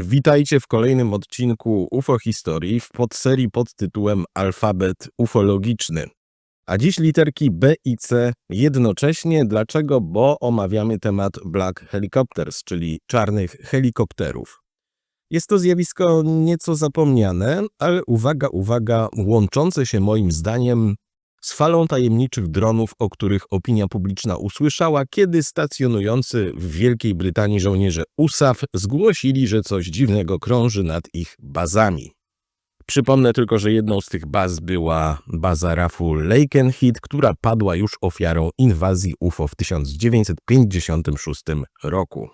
Witajcie w kolejnym odcinku UFO Historii w podserii pod tytułem Alfabet ufologiczny. A dziś literki B i C jednocześnie. Dlaczego? Bo omawiamy temat Black Helicopters, czyli czarnych helikopterów. Jest to zjawisko nieco zapomniane, ale uwaga, uwaga, łączące się moim zdaniem z falą tajemniczych dronów, o których opinia publiczna usłyszała, kiedy stacjonujący w Wielkiej Brytanii żołnierze USAF zgłosili, że coś dziwnego krąży nad ich bazami. Przypomnę tylko, że jedną z tych baz była baza RAF-u która padła już ofiarą inwazji UFO w 1956 roku.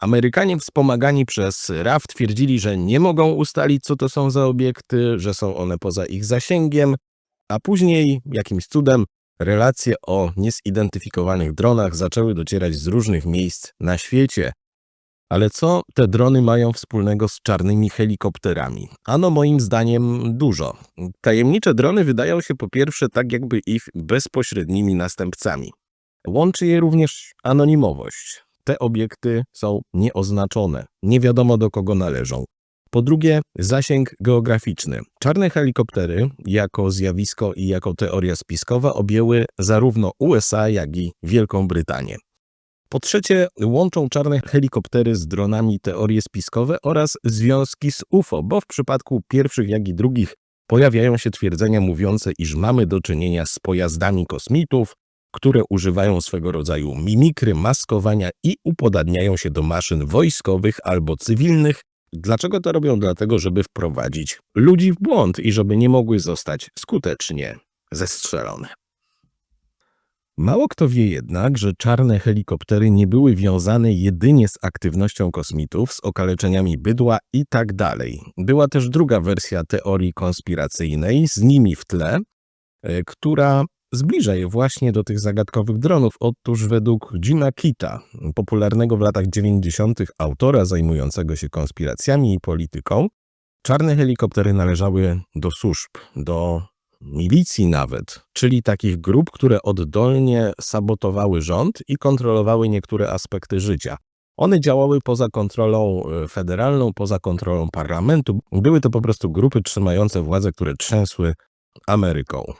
Amerykanie wspomagani przez RAF twierdzili, że nie mogą ustalić, co to są za obiekty, że są one poza ich zasięgiem, a później, jakimś cudem, relacje o niezidentyfikowanych dronach zaczęły docierać z różnych miejsc na świecie. Ale co te drony mają wspólnego z czarnymi helikopterami? Ano moim zdaniem dużo. Tajemnicze drony wydają się po pierwsze tak jakby ich bezpośrednimi następcami. Łączy je również anonimowość. Te obiekty są nieoznaczone, nie wiadomo do kogo należą. Po drugie, zasięg geograficzny. Czarne helikoptery jako zjawisko i jako teoria spiskowa objęły zarówno USA, jak i Wielką Brytanię. Po trzecie, łączą czarne helikoptery z dronami teorie spiskowe oraz związki z UFO, bo w przypadku pierwszych, jak i drugich pojawiają się twierdzenia mówiące, iż mamy do czynienia z pojazdami kosmitów, które używają swego rodzaju mimikry, maskowania i upodadniają się do maszyn wojskowych albo cywilnych, Dlaczego to robią? Dlatego, żeby wprowadzić ludzi w błąd i żeby nie mogły zostać skutecznie zestrzelone. Mało kto wie jednak, że czarne helikoptery nie były wiązane jedynie z aktywnością kosmitów, z okaleczeniami bydła i tak dalej. Była też druga wersja teorii konspiracyjnej, z nimi w tle, e, która zbliża je właśnie do tych zagadkowych dronów. Otóż według Jima Kita, popularnego w latach 90. autora zajmującego się konspiracjami i polityką, czarne helikoptery należały do służb, do milicji nawet, czyli takich grup, które oddolnie sabotowały rząd i kontrolowały niektóre aspekty życia. One działały poza kontrolą e, federalną, poza kontrolą parlamentu. Były to po prostu grupy trzymające władzę, które trzęsły Ameryką.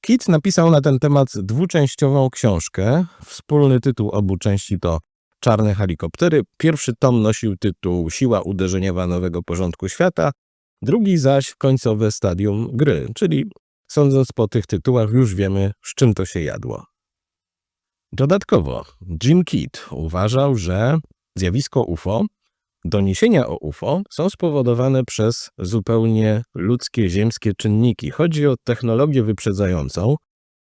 Kit napisał na ten temat dwuczęściową książkę. Wspólny tytuł obu części to Czarne helikoptery. Pierwszy tom nosił tytuł Siła uderzeniowa nowego porządku świata, drugi zaś końcowe stadium gry, czyli sądząc po tych tytułach już wiemy, z czym to się jadło. Dodatkowo Jim Kidd uważał, że zjawisko UFO Doniesienia o UFO są spowodowane przez zupełnie ludzkie, ziemskie czynniki. Chodzi o technologię wyprzedzającą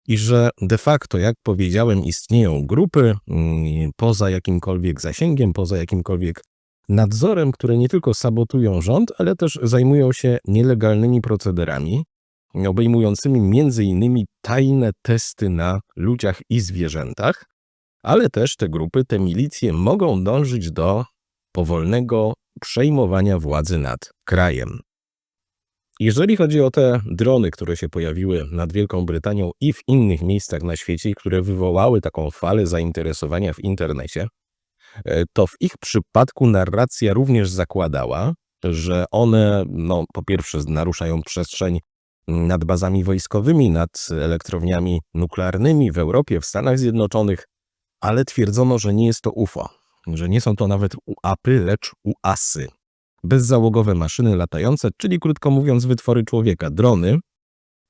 i że de facto, jak powiedziałem, istnieją grupy mm, poza jakimkolwiek zasięgiem, poza jakimkolwiek nadzorem, które nie tylko sabotują rząd, ale też zajmują się nielegalnymi procederami, obejmującymi innymi tajne testy na ludziach i zwierzętach, ale też te grupy, te milicje mogą dążyć do powolnego przejmowania władzy nad krajem. Jeżeli chodzi o te drony, które się pojawiły nad Wielką Brytanią i w innych miejscach na świecie, które wywołały taką falę zainteresowania w internecie, e, to w ich przypadku narracja również zakładała, że one, no, po pierwsze, naruszają przestrzeń nad bazami wojskowymi, nad elektrowniami nuklearnymi w Europie, w Stanach Zjednoczonych, ale twierdzono, że nie jest to UFO, że nie są to nawet UAPy, lecz UASy. Bezzałogowe maszyny latające, czyli krótko mówiąc wytwory człowieka, drony.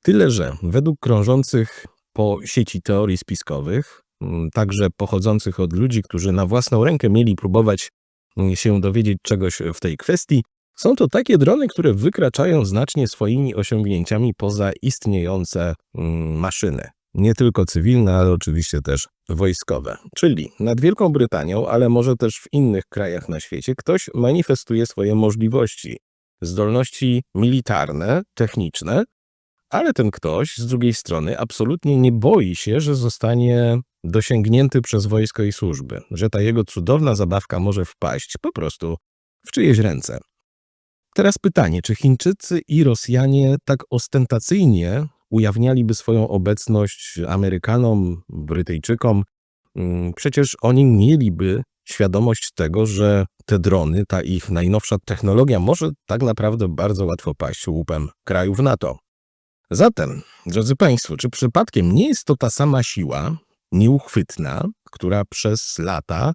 Tyle, że według krążących po sieci teorii spiskowych, mm, także pochodzących od ludzi, którzy na własną rękę mieli próbować mm, się dowiedzieć czegoś w tej kwestii, są to takie drony, które wykraczają znacznie swoimi osiągnięciami poza istniejące mm, maszyny nie tylko cywilne, ale oczywiście też wojskowe. Czyli nad Wielką Brytanią, ale może też w innych krajach na świecie, ktoś manifestuje swoje możliwości, zdolności militarne, techniczne, ale ten ktoś z drugiej strony absolutnie nie boi się, że zostanie dosięgnięty przez wojsko i służby, że ta jego cudowna zabawka może wpaść po prostu w czyjeś ręce. Teraz pytanie, czy Chińczycy i Rosjanie tak ostentacyjnie ujawnialiby swoją obecność Amerykanom, Brytyjczykom. Mm, przecież oni mieliby świadomość tego, że te drony, ta ich najnowsza technologia może tak naprawdę bardzo łatwo paść łupem krajów NATO. Zatem, drodzy Państwo, czy przypadkiem nie jest to ta sama siła, nieuchwytna, która przez lata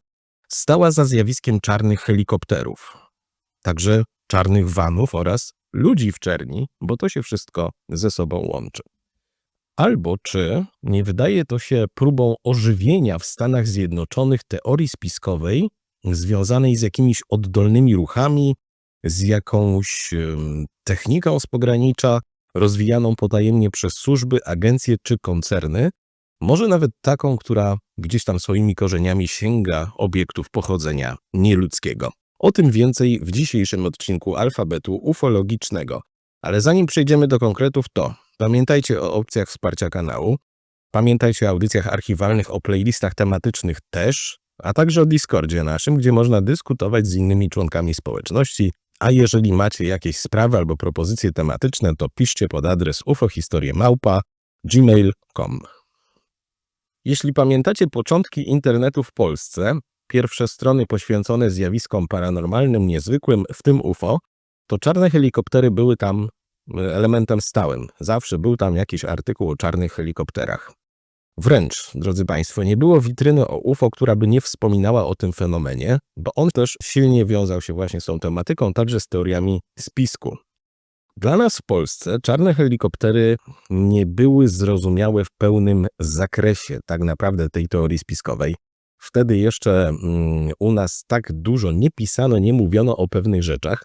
stała za zjawiskiem czarnych helikopterów, także czarnych vanów oraz ludzi w czerni, bo to się wszystko ze sobą łączy. Albo czy nie wydaje to się próbą ożywienia w Stanach Zjednoczonych teorii spiskowej związanej z jakimiś oddolnymi ruchami, z jakąś techniką z pogranicza, rozwijaną potajemnie przez służby, agencje czy koncerny, może nawet taką, która gdzieś tam swoimi korzeniami sięga obiektów pochodzenia nieludzkiego. O tym więcej w dzisiejszym odcinku alfabetu ufologicznego. Ale zanim przejdziemy do konkretów, to pamiętajcie o opcjach wsparcia kanału, pamiętajcie o audycjach archiwalnych, o playlistach tematycznych też, a także o Discordzie naszym, gdzie można dyskutować z innymi członkami społeczności. A jeżeli macie jakieś sprawy albo propozycje tematyczne, to piszcie pod adres ufohistoriemałpa.gmail.com. Jeśli pamiętacie początki internetu w Polsce, pierwsze strony poświęcone zjawiskom paranormalnym, niezwykłym, w tym UFO, to czarne helikoptery były tam e, elementem stałym. Zawsze był tam jakiś artykuł o czarnych helikopterach. Wręcz, drodzy Państwo, nie było witryny o UFO, która by nie wspominała o tym fenomenie, bo on też silnie wiązał się właśnie z tą tematyką, także z teoriami spisku. Dla nas w Polsce czarne helikoptery nie były zrozumiałe w pełnym zakresie tak naprawdę tej teorii spiskowej. Wtedy jeszcze mm, u nas tak dużo nie pisano, nie mówiono o pewnych rzeczach.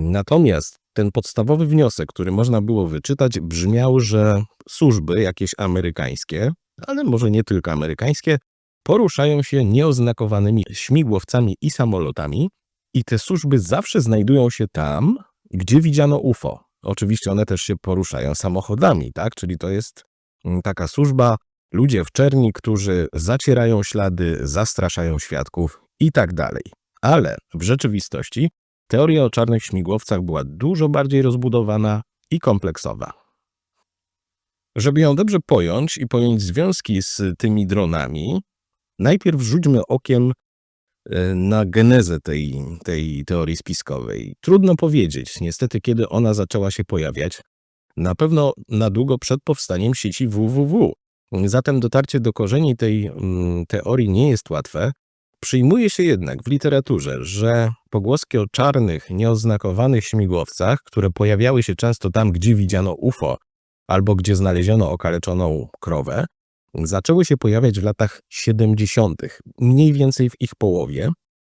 Natomiast ten podstawowy wniosek, który można było wyczytać, brzmiał, że służby jakieś amerykańskie, ale może nie tylko amerykańskie, poruszają się nieoznakowanymi śmigłowcami i samolotami, i te służby zawsze znajdują się tam, gdzie widziano UFO. Oczywiście one też się poruszają samochodami, tak? Czyli to jest mm, taka służba, ludzie w czerni, którzy zacierają ślady, zastraszają świadków i tak. Ale w rzeczywistości teoria o czarnych śmigłowcach była dużo bardziej rozbudowana i kompleksowa. Żeby ją dobrze pojąć i pojąć związki z tymi dronami, najpierw rzućmy okiem e, na genezę tej, tej teorii spiskowej. Trudno powiedzieć, niestety, kiedy ona zaczęła się pojawiać. Na pewno na długo przed powstaniem sieci www. Zatem dotarcie do korzeni tej mm, teorii nie jest łatwe. Przyjmuje się jednak w literaturze, że pogłoski o czarnych, nieoznakowanych śmigłowcach, które pojawiały się często tam, gdzie widziano UFO albo gdzie znaleziono okaleczoną krowę, zaczęły się pojawiać w latach 70., mniej więcej w ich połowie,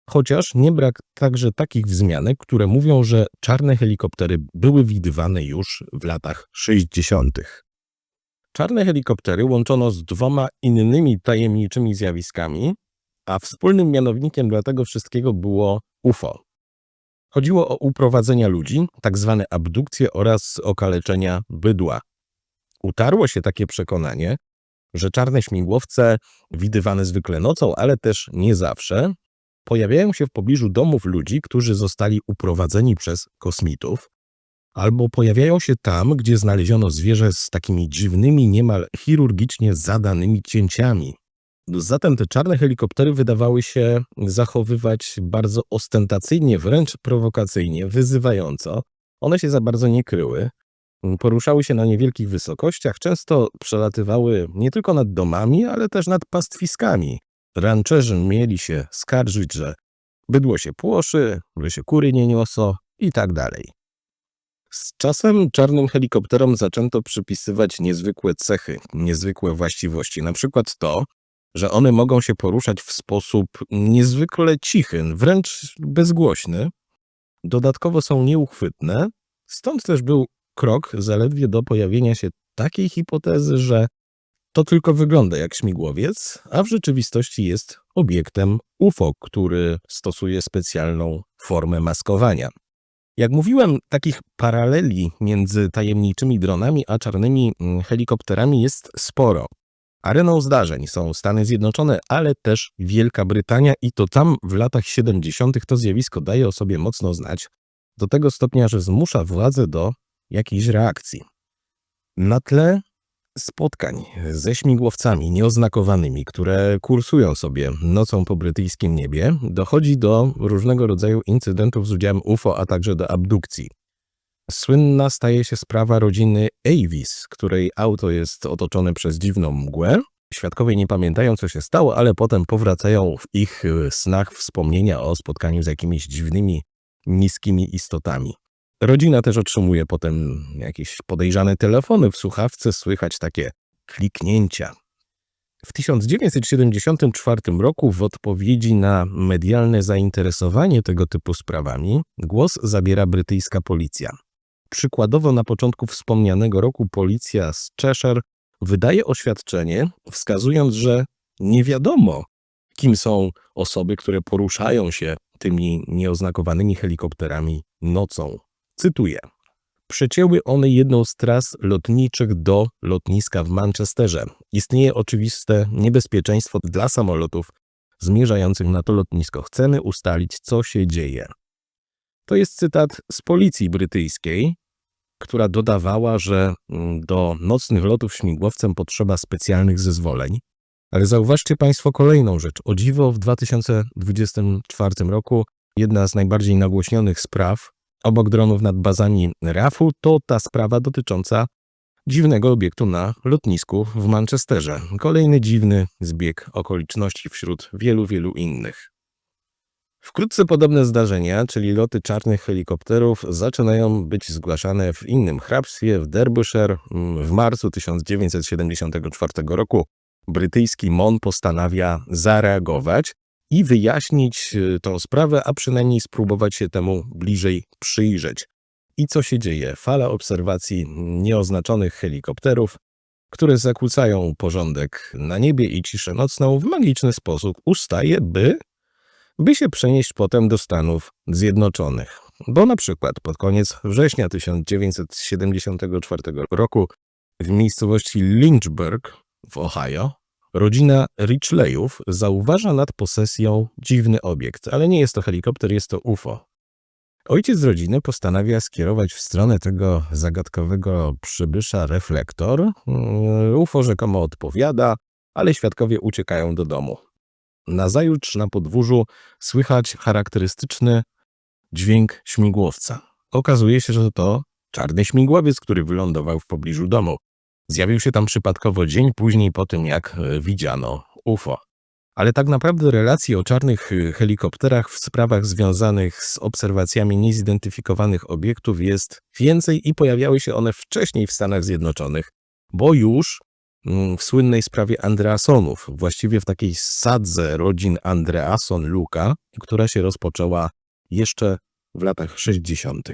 chociaż nie brak także takich wzmianek, które mówią, że czarne helikoptery były widywane już w latach 60. Czarne helikoptery łączono z dwoma innymi tajemniczymi zjawiskami, a wspólnym mianownikiem dla tego wszystkiego było UFO. Chodziło o uprowadzenia ludzi, tak zwane abdukcje oraz okaleczenia bydła. Utarło się takie przekonanie, że czarne śmigłowce, widywane zwykle nocą, ale też nie zawsze, pojawiają się w pobliżu domów ludzi, którzy zostali uprowadzeni przez kosmitów, albo pojawiają się tam, gdzie znaleziono zwierzę z takimi dziwnymi, niemal chirurgicznie zadanymi cięciami. Zatem te czarne helikoptery wydawały się zachowywać bardzo ostentacyjnie, wręcz prowokacyjnie, wyzywająco. One się za bardzo nie kryły. Poruszały się na niewielkich wysokościach, często przelatywały nie tylko nad domami, ale też nad pastwiskami. Rancherzy mieli się skarżyć, że bydło się płoszy, że się kury nie niosą i tak dalej. Z czasem czarnym helikopterom zaczęto przypisywać niezwykłe cechy, niezwykłe właściwości, na przykład to, że one mogą się poruszać w sposób niezwykle cichy, wręcz bezgłośny. Dodatkowo są nieuchwytne, stąd też był krok zaledwie do pojawienia się takiej hipotezy, że to tylko wygląda jak śmigłowiec, a w rzeczywistości jest obiektem UFO, który stosuje specjalną formę maskowania. Jak mówiłem, takich paraleli między tajemniczymi dronami a czarnymi mm, helikopterami jest sporo. Areną zdarzeń są Stany Zjednoczone, ale też Wielka Brytania i to tam w latach 70. to zjawisko daje o sobie mocno znać, do tego stopnia, że zmusza władze do jakiejś reakcji. Na tle spotkań ze śmigłowcami nieoznakowanymi, które kursują sobie nocą po brytyjskim niebie, dochodzi do różnego rodzaju incydentów z udziałem UFO, a także do abdukcji. Słynna staje się sprawa rodziny Avis, której auto jest otoczone przez dziwną mgłę. Świadkowie nie pamiętają, co się stało, ale potem powracają w ich snach wspomnienia o spotkaniu z jakimiś dziwnymi, niskimi istotami. Rodzina też otrzymuje potem jakieś podejrzane telefony. W słuchawce słychać takie kliknięcia. W 1974 roku w odpowiedzi na medialne zainteresowanie tego typu sprawami głos zabiera brytyjska policja. Przykładowo na początku wspomnianego roku policja z Cheshire wydaje oświadczenie, wskazując, że nie wiadomo, kim są osoby, które poruszają się tymi nieoznakowanymi helikopterami nocą. Cytuję. Przecięły one jedną z tras lotniczych do lotniska w Manchesterze. Istnieje oczywiste niebezpieczeństwo dla samolotów zmierzających na to lotnisko. Chcemy ustalić, co się dzieje. To jest cytat z policji brytyjskiej, która dodawała, że mm, do nocnych lotów śmigłowcem potrzeba specjalnych zezwoleń. Ale zauważcie Państwo kolejną rzecz. O dziwo w 2024 roku jedna z najbardziej nagłośnionych spraw obok dronów nad bazami RAF-u to ta sprawa dotycząca dziwnego obiektu na lotnisku w Manchesterze. Kolejny dziwny zbieg okoliczności wśród wielu, wielu innych. Wkrótce podobne zdarzenia, czyli loty czarnych helikopterów, zaczynają być zgłaszane w innym hrabstwie, w Derbyshire. W marcu 1974 roku brytyjski MON postanawia zareagować i wyjaśnić y, tą sprawę, a przynajmniej spróbować się temu bliżej przyjrzeć. I co się dzieje? Fala obserwacji nieoznaczonych helikopterów, które zakłócają porządek na niebie i ciszę nocną, w magiczny sposób ustaje, by by się przenieść potem do Stanów Zjednoczonych. Bo na przykład pod koniec września 1974 roku w miejscowości Lynchburg w Ohio rodzina Richleyów zauważa nad posesją dziwny obiekt, ale nie jest to helikopter, jest to UFO. Ojciec rodziny postanawia skierować w stronę tego zagadkowego przybysza reflektor. UFO rzekomo odpowiada, ale świadkowie uciekają do domu. Nazajutrz na podwórzu słychać charakterystyczny dźwięk śmigłowca. Okazuje się, że to czarny śmigłowiec, który wylądował w pobliżu domu. Zjawił się tam przypadkowo dzień później po tym, jak e, widziano UFO. Ale tak naprawdę relacje o czarnych e, helikopterach w sprawach związanych z obserwacjami niezidentyfikowanych obiektów jest więcej i pojawiały się one wcześniej w Stanach Zjednoczonych, bo już Mm, w słynnej sprawie Andreasonów, właściwie w takiej sadze rodzin Andreason-Luka, która się rozpoczęła jeszcze w latach 60.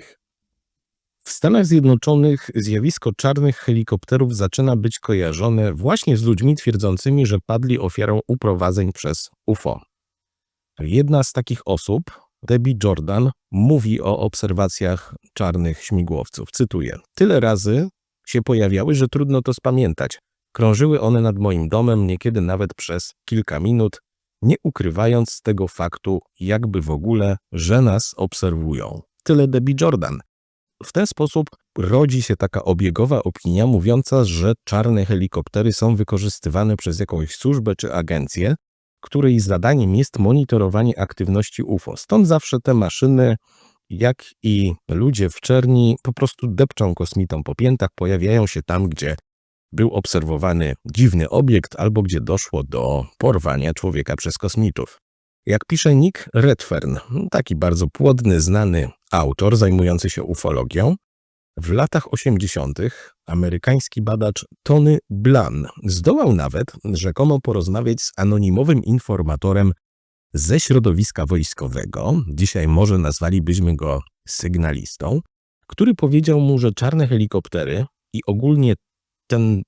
W Stanach Zjednoczonych zjawisko czarnych helikopterów zaczyna być kojarzone właśnie z ludźmi twierdzącymi, że padli ofiarą uprowadzeń przez UFO. Jedna z takich osób, Debbie Jordan, mówi o obserwacjach czarnych śmigłowców. Cytuję: Tyle razy się pojawiały, że trudno to spamiętać. Krążyły one nad moim domem niekiedy nawet przez kilka minut, nie ukrywając tego faktu, jakby w ogóle, że nas obserwują. Tyle Debbie Jordan. W ten sposób rodzi się taka obiegowa opinia mówiąca, że czarne helikoptery są wykorzystywane przez jakąś służbę czy agencję, której zadaniem jest monitorowanie aktywności UFO. Stąd zawsze te maszyny, jak i ludzie w czerni, po prostu depczą kosmitom po piętach, pojawiają się tam, gdzie był obserwowany dziwny obiekt albo gdzie doszło do porwania człowieka przez kosmitów. Jak pisze Nick Redfern, taki bardzo płodny, znany autor zajmujący się ufologią, w latach 80. amerykański badacz Tony Blan zdołał nawet rzekomo porozmawiać z anonimowym informatorem ze środowiska wojskowego, dzisiaj może nazwalibyśmy go sygnalistą, który powiedział mu, że czarne helikoptery i ogólnie ten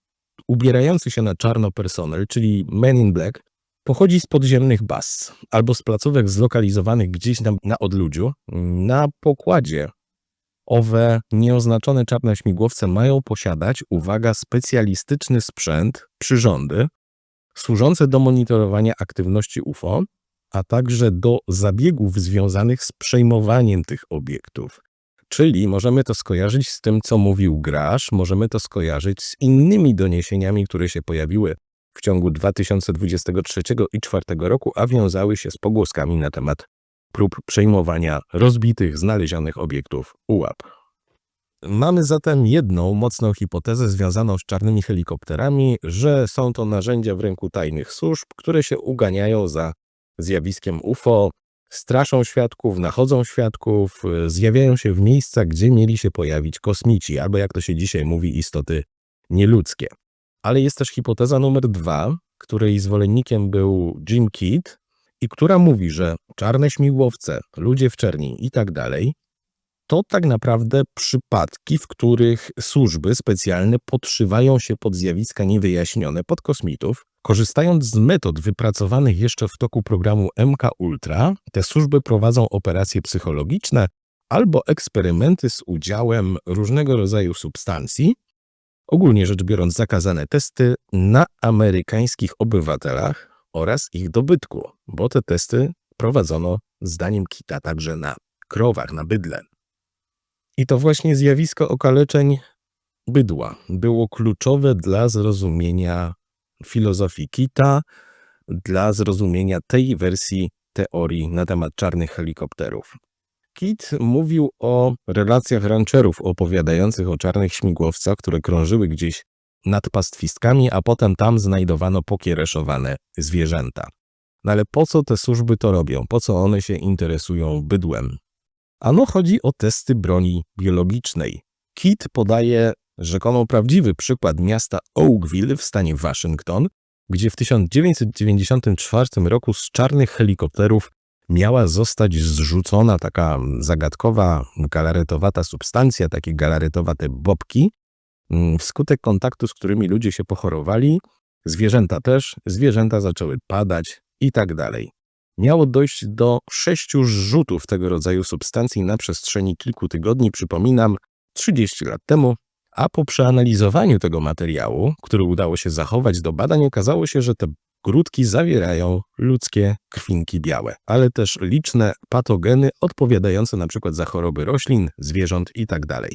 ubierający się na czarno personel, czyli Men in Black, pochodzi z podziemnych baz albo z placówek zlokalizowanych gdzieś na, na odludziu. Na pokładzie owe nieoznaczone czarne śmigłowce mają posiadać, uwaga, specjalistyczny sprzęt, przyrządy, służące do monitorowania aktywności UFO, a także do zabiegów związanych z przejmowaniem tych obiektów. Czyli możemy to skojarzyć z tym, co mówił Grasz, możemy to skojarzyć z innymi doniesieniami, które się pojawiły w ciągu 2023 i 2024 roku, a wiązały się z pogłoskami na temat prób przejmowania rozbitych, znalezionych obiektów UAP. Mamy zatem jedną mocną hipotezę związaną z czarnymi helikopterami, że są to narzędzia w ręku tajnych służb, które się uganiają za zjawiskiem UFO, straszą świadków, nachodzą świadków, zjawiają się w miejscach, gdzie mieli się pojawić kosmici, albo jak to się dzisiaj mówi, istoty nieludzkie. Ale jest też hipoteza numer dwa, której zwolennikiem był Jim Kidd i która mówi, że czarne śmigłowce, ludzie w czerni i tak dalej, to tak naprawdę przypadki, w których służby specjalne podszywają się pod zjawiska niewyjaśnione, pod kosmitów. Korzystając z metod wypracowanych jeszcze w toku programu MK Ultra, te służby prowadzą operacje psychologiczne albo eksperymenty z udziałem różnego rodzaju substancji, ogólnie rzecz biorąc zakazane testy na amerykańskich obywatelach oraz ich dobytku, bo te testy prowadzono zdaniem Kita także na krowach, na bydle. I to właśnie zjawisko okaleczeń bydła było kluczowe dla zrozumienia filozofii Kita, dla zrozumienia tej wersji teorii na temat czarnych helikopterów. Kit mówił o relacjach rancherów opowiadających o czarnych śmigłowcach, które krążyły gdzieś nad pastwiskami, a potem tam znajdowano pokiereszowane zwierzęta. No ale po co te służby to robią? Po co one się interesują bydłem? Ano chodzi o testy broni biologicznej. Kit podaje rzekomo prawdziwy przykład miasta Oakville w stanie Waszyngton, gdzie w 1994 roku z czarnych helikopterów miała zostać zrzucona taka zagadkowa, galaretowata substancja, takie galaretowate bobki, mm, wskutek kontaktu, z którymi ludzie się pochorowali, zwierzęta też, zwierzęta zaczęły padać i tak dalej. Miało dojść do sześciu zrzutów tego rodzaju substancji na przestrzeni kilku tygodni, przypominam, 30 lat temu, a po przeanalizowaniu tego materiału, który udało się zachować do badań, okazało się, że te grudki zawierają ludzkie krwinki białe, ale też liczne patogeny odpowiadające przykład za choroby roślin, zwierząt itd. Tak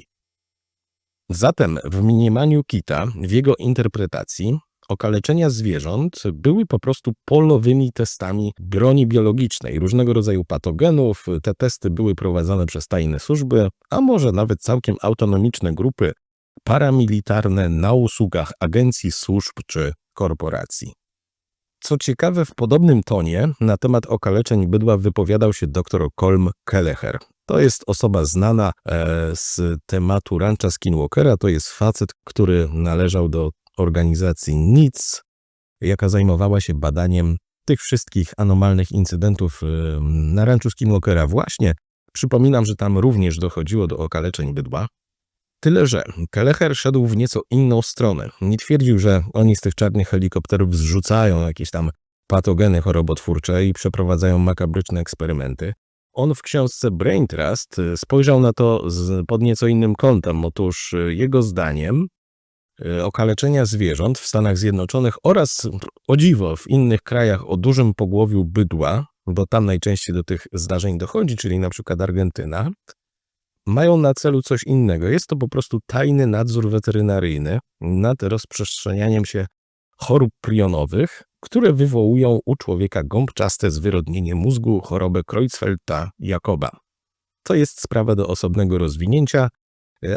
Zatem w mniemaniu Kita, w jego interpretacji, okaleczenia zwierząt były po prostu polowymi testami broni biologicznej, różnego rodzaju patogenów. Te testy były prowadzone przez tajne służby, a może nawet całkiem autonomiczne grupy paramilitarne na usługach agencji, służb czy korporacji. Co ciekawe, w podobnym tonie na temat okaleczeń bydła wypowiadał się dr Colm Kelleher. To jest osoba znana e, z tematu rancha Skinwalkera. To jest facet, który należał do organizacji NIC, jaka zajmowała się badaniem tych wszystkich anomalnych incydentów na ranczu Skinwalkera właśnie. Przypominam, że tam również dochodziło do okaleczeń bydła. Tyle, że Kelleher szedł w nieco inną stronę. Nie twierdził, że oni z tych czarnych helikopterów zrzucają jakieś tam patogeny chorobotwórcze i przeprowadzają makabryczne eksperymenty. On w książce Brain Trust spojrzał na to z, pod nieco innym kątem. Otóż jego zdaniem E, okaleczenia zwierząt w Stanach Zjednoczonych oraz o dziwo w innych krajach o dużym pogłowiu bydła, bo tam najczęściej do tych zdarzeń dochodzi, czyli na przykład Argentyna, mają na celu coś innego. Jest to po prostu tajny nadzór weterynaryjny nad rozprzestrzenianiem się chorób prionowych, które wywołują u człowieka gąbczaste zwyrodnienie mózgu, chorobę Creutzfeldta-Jakoba. To jest sprawa do osobnego rozwinięcia,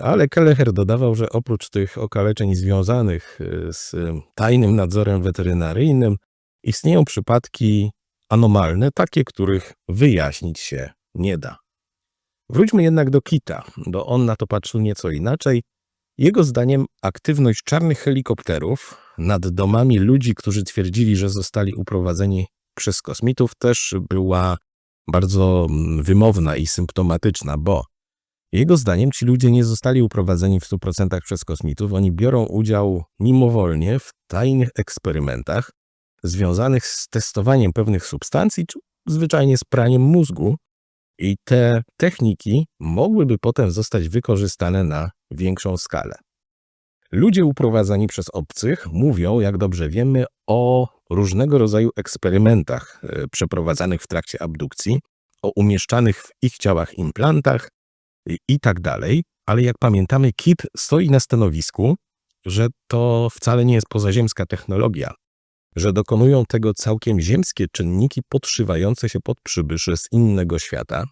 ale Kelleher dodawał, że oprócz tych okaleczeń związanych e, z tajnym nadzorem weterynaryjnym, istnieją przypadki anomalne, takie, których wyjaśnić się nie da. Wróćmy jednak do Kita, bo on na to patrzył nieco inaczej. Jego zdaniem aktywność czarnych helikopterów nad domami ludzi, którzy twierdzili, że zostali uprowadzeni przez kosmitów, też była bardzo mm, wymowna i symptomatyczna, bo jego zdaniem ci ludzie nie zostali uprowadzeni w 100% przez kosmitów, oni biorą udział mimowolnie w tajnych eksperymentach związanych z testowaniem pewnych substancji, czy zwyczajnie z praniem mózgu. I te techniki mogłyby potem zostać wykorzystane na większą skalę. Ludzie uprowadzani przez obcych mówią, jak dobrze wiemy, o różnego rodzaju eksperymentach e, przeprowadzanych w trakcie abdukcji, o umieszczanych w ich ciałach implantach, i, tak dalej. Ale jak pamiętamy, KIT stoi na stanowisku, że to wcale nie jest pozaziemska technologia, że dokonują tego całkiem ziemskie czynniki podszywające się pod przybyszy z innego świata.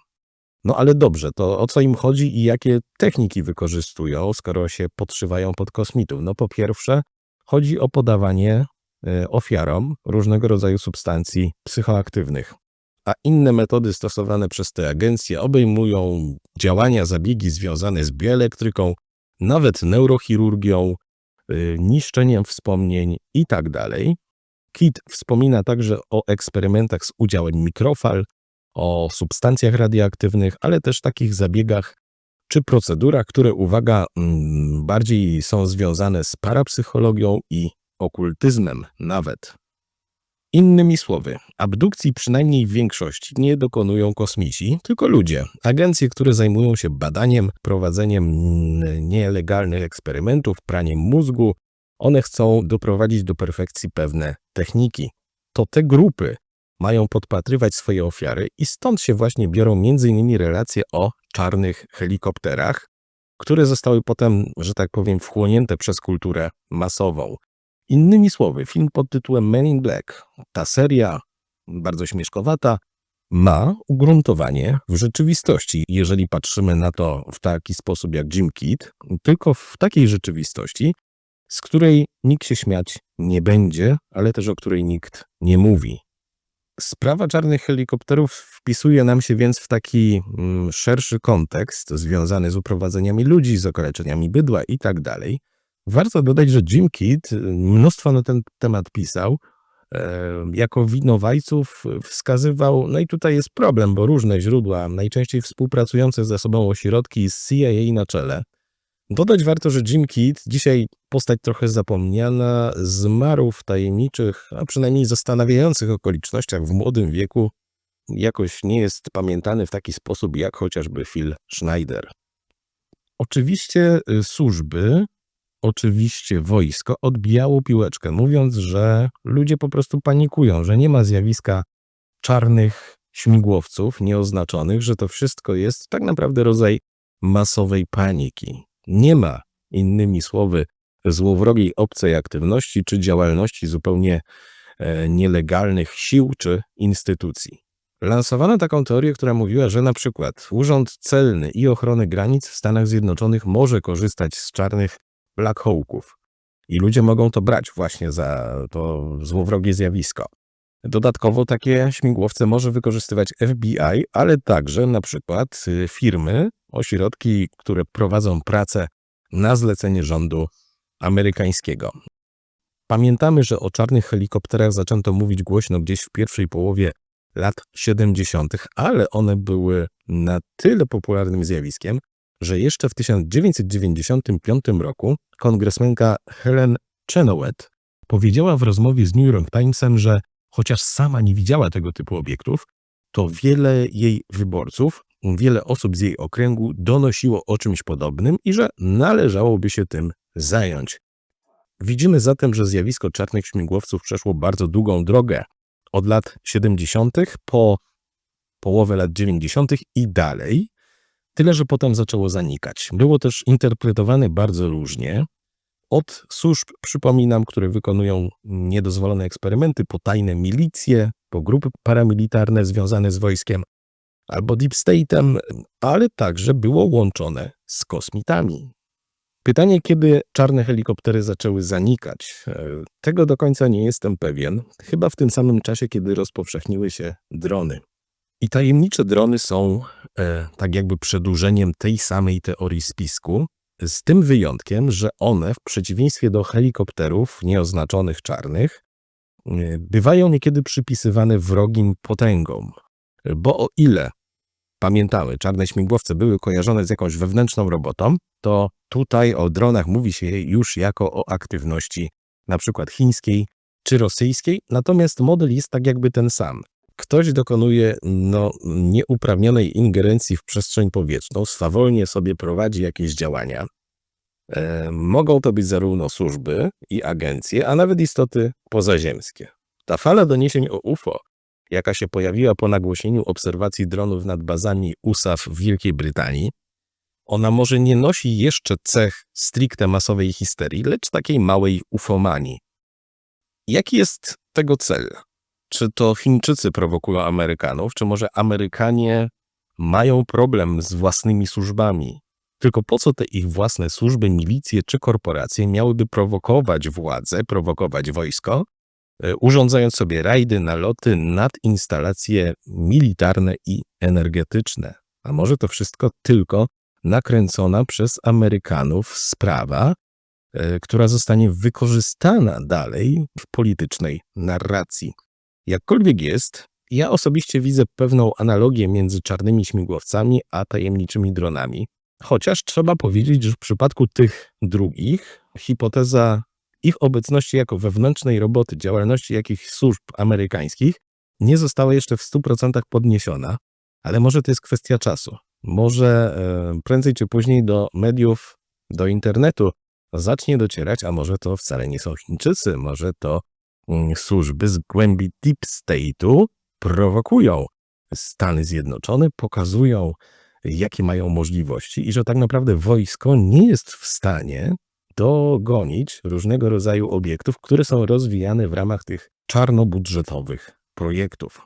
No ale dobrze, to o co im chodzi i jakie techniki wykorzystują, skoro się podszywają pod kosmitów? No po pierwsze, chodzi o podawanie e, ofiarom różnego rodzaju substancji psychoaktywnych. A inne metody stosowane przez te agencje obejmują działania, zabiegi związane z bioelektryką, nawet neurochirurgią, y, niszczeniem wspomnień i tak. Kit wspomina także o eksperymentach z udziałem mikrofal, o substancjach radioaktywnych, ale też takich zabiegach czy procedurach, które, uwaga, mm, bardziej są związane z parapsychologią i okultyzmem nawet. Innymi słowy, abdukcji przynajmniej w większości nie dokonują kosmici, tylko ludzie. Agencje, które zajmują się badaniem, prowadzeniem mm, nielegalnych eksperymentów, praniem mózgu, one chcą doprowadzić do perfekcji pewne techniki. To te grupy mają podpatrywać swoje ofiary i stąd się właśnie biorą m.in. relacje o czarnych helikopterach, które zostały potem, że tak powiem, wchłonięte przez kulturę masową. Innymi słowy, film pod tytułem Men in Black, ta seria, bardzo śmieszkowata, ma ugruntowanie w rzeczywistości, jeżeli patrzymy na to w taki sposób jak Jim Kidd, tylko w takiej rzeczywistości, z której nikt się śmiać nie będzie, ale też o której nikt nie mówi. Sprawa czarnych helikopterów wpisuje nam się więc w taki mm, szerszy kontekst związany z uprowadzeniami ludzi, z okaleczeniami bydła i tak dalej. Warto dodać, że Jim Kidd mnóstwo na ten temat pisał. E, jako winowajców wskazywał, no i tutaj jest problem, bo różne źródła, najczęściej współpracujące ze sobą ośrodki z CIA na czele, Dodać warto, że Jim Kidd, dzisiaj postać trochę zapomniana, zmarł w tajemniczych, a przynajmniej zastanawiających okolicznościach w młodym wieku. Jakoś nie jest pamiętany w taki sposób jak chociażby Phil Schneider. Oczywiście y, służby, oczywiście wojsko odbijało piłeczkę, mówiąc, że ludzie po prostu panikują, że nie ma zjawiska czarnych śmigłowców nieoznaczonych, że to wszystko jest tak naprawdę rodzaj masowej paniki. Nie ma, innymi słowy, złowrogiej obcej aktywności czy działalności zupełnie e, nielegalnych sił czy instytucji. Lansowano taką teorię, która mówiła, że na przykład Urząd Celny i Ochrony Granic w Stanach Zjednoczonych może korzystać z czarnych black. I ludzie mogą to brać właśnie za to złowrogie zjawisko. Dodatkowo takie śmigłowce może wykorzystywać FBI, ale także na przykład y, firmy, ośrodki, które prowadzą pracę na zlecenie rządu amerykańskiego. Pamiętamy, że o czarnych helikopterach zaczęto mówić głośno gdzieś w pierwszej połowie lat 70., ale one były na tyle popularnym zjawiskiem, że jeszcze w 1995 roku kongresmenka Helen Chenoweth powiedziała w rozmowie z New York Timesem, że chociaż sama nie widziała tego typu obiektów, to wiele jej wyborców, wiele osób z jej okręgu donosiło o czymś podobnym i że należałoby się tym zająć. Widzimy zatem, że zjawisko czarnych śmigłowców przeszło bardzo długą drogę od lat 70. po połowę lat 90. i dalej, tyle że potem zaczęło zanikać. Było też interpretowane bardzo różnie. Od służb, przypominam, które wykonują niedozwolone eksperymenty, po tajne milicje, po grupy paramilitarne związane z wojskiem albo deep state'em, ale także było łączone z kosmitami. Pytanie, kiedy czarne helikoptery zaczęły zanikać, e, tego do końca nie jestem pewien. Chyba w tym samym czasie, kiedy rozpowszechniły się drony. I tajemnicze drony są e, tak jakby przedłużeniem tej samej teorii spisku, z tym wyjątkiem, że one, w przeciwieństwie do helikopterów nieoznaczonych czarnych, e, bywają niekiedy przypisywane wrogim potęgom. Bo o ile pamiętamy, czarne śmigłowce były kojarzone z jakąś wewnętrzną robotą, to tutaj o dronach mówi się już jako o aktywności przykład chińskiej czy rosyjskiej, natomiast model jest tak jakby ten sam. Ktoś dokonuje no, nieuprawnionej ingerencji w przestrzeń powietrzną, swawolnie sobie prowadzi jakieś działania. E, mogą to być zarówno służby i agencje, a nawet istoty pozaziemskie. Ta fala doniesień o UFO jaka się pojawiła po nagłośnieniu obserwacji dronów nad bazami USAF w Wielkiej Brytanii, Ona może nie nosi jeszcze cech stricte masowej histerii, lecz takiej małej ufomanii. Jaki jest tego cel? Czy to Chińczycy prowokują Amerykanów, czy może Amerykanie mają problem z własnymi służbami? Tylko po co te ich własne służby, milicje czy korporacje miałyby prowokować władzę, prowokować wojsko, e, urządzając sobie rajdy, naloty nad instalacje militarne i energetyczne? A może to wszystko tylko nakręcona przez Amerykanów sprawa, e, która zostanie wykorzystana dalej w politycznej narracji. Jakkolwiek jest, ja osobiście widzę pewną analogię między czarnymi śmigłowcami a tajemniczymi dronami. Chociaż trzeba powiedzieć, że w przypadku tych drugich hipoteza ich obecności jako wewnętrznej roboty, działalności jakichś służb amerykańskich nie została jeszcze w 100% podniesiona, ale może to jest kwestia czasu. Może e, prędzej czy później do mediów, do internetu zacznie docierać, a może to wcale nie są Chińczycy, może to służby z głębi Deep State'u prowokują Stany Zjednoczone, pokazują, jakie mają możliwości i że tak naprawdę wojsko nie jest w stanie dogonić różnego rodzaju obiektów, które są rozwijane w ramach tych czarnobudżetowych projektów.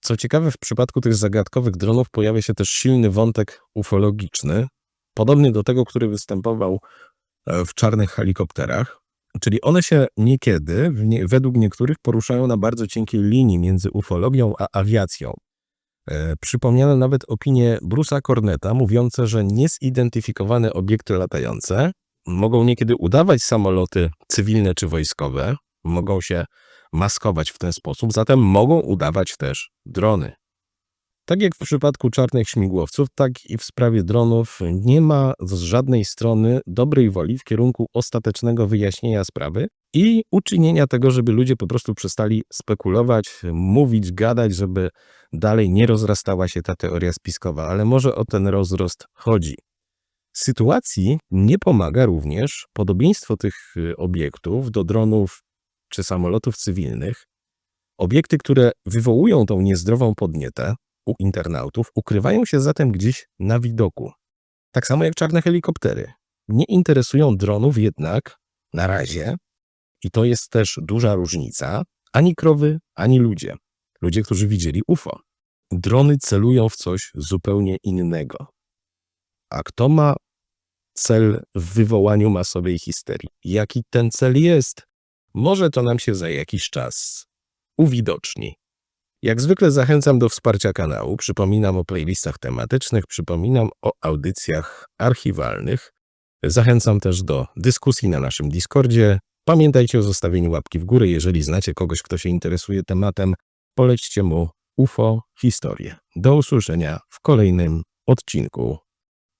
Co ciekawe, w przypadku tych zagadkowych dronów pojawia się też silny wątek ufologiczny, podobny do tego, który występował e, w czarnych helikopterach. Czyli one się niekiedy, nie, według niektórych, poruszają na bardzo cienkiej linii między ufologią a awiacją. E, przypomniano nawet opinię Bruce'a Corneta, mówiące, że niezidentyfikowane obiekty latające mogą niekiedy udawać samoloty cywilne czy wojskowe, mogą się maskować w ten sposób, zatem mogą udawać też drony. Tak jak w przypadku czarnych śmigłowców, tak i w sprawie dronów nie ma z żadnej strony dobrej woli w kierunku ostatecznego wyjaśnienia sprawy i uczynienia tego, żeby ludzie po prostu przestali spekulować, mówić, gadać, żeby dalej nie rozrastała się ta teoria spiskowa, ale może o ten rozrost chodzi. Sytuacji nie pomaga również podobieństwo tych y, obiektów do dronów czy samolotów cywilnych. Obiekty, które wywołują tą niezdrową podnietę, u internautów ukrywają się zatem gdzieś na widoku. Tak samo jak czarne helikoptery. Nie interesują dronów jednak na razie, i to jest też duża różnica, ani krowy, ani ludzie. Ludzie, którzy widzieli UFO. Drony celują w coś zupełnie innego. A kto ma cel w wywołaniu masowej histerii? Jaki ten cel jest? Może to nam się za jakiś czas uwidoczni. Jak zwykle zachęcam do wsparcia kanału, przypominam o playlistach tematycznych, przypominam o audycjach archiwalnych. Zachęcam też do dyskusji na naszym Discordzie. Pamiętajcie o zostawieniu łapki w górę, jeżeli znacie kogoś, kto się interesuje tematem. Polećcie mu UFO historię. Do usłyszenia w kolejnym odcinku